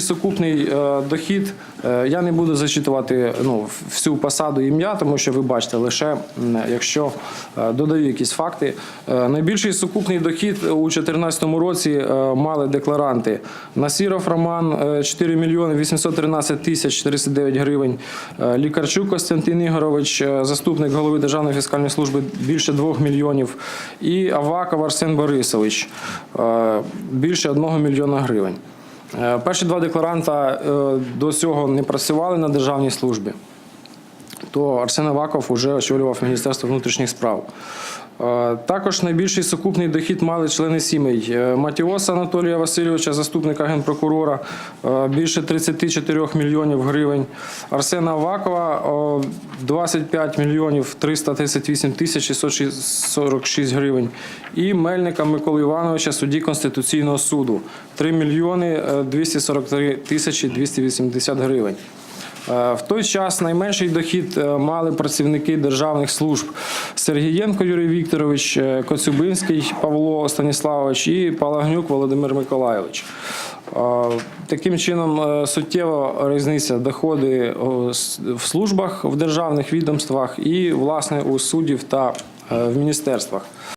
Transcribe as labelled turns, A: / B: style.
A: Сукупний е, дохід е, я не буду зачитувати ну, всю посаду ім'я, тому що ви бачите лише якщо е, додаю якісь факти. Найбільший сукупний дохід у 2014 році мали декларанти Насіров Роман е, 4 мільйони 813 тисяч 49 гривень. Лікарчук Костянтин Ігорович, заступник голови Державної фіскальної служби більше 2 мільйонів. І Аваков Арсен Борисович більше 1 мільйона гривень. Е, Перші два декларанта е, до цього не працювали на державній службі, то Арсен Аваков вже очолював Міністерство внутрішніх справ. Е, Також найбільший сукупний дохід мали члени сімей Е, Матіоса Анатолія Васильовича, заступника генпрокурора, е, більше 34 мільйонів гривень. Арсена Авакова 25 мільйонів 338 тисяч 646 гривень. І Мельника Миколи Івановича, судді Конституційного суду 3 мільйони е, 243 тисячі 280 гривень. Е, В той час найменший дохід е, мали працівники державних служб Сергієнко Юрій Вікторович, е, Коцюбинський Павло Станіславович і Палагнюк Володимир Миколайович. Таким чином, суттєва різниця доходи в службах в державних відомствах і власне у суддів та в міністерствах.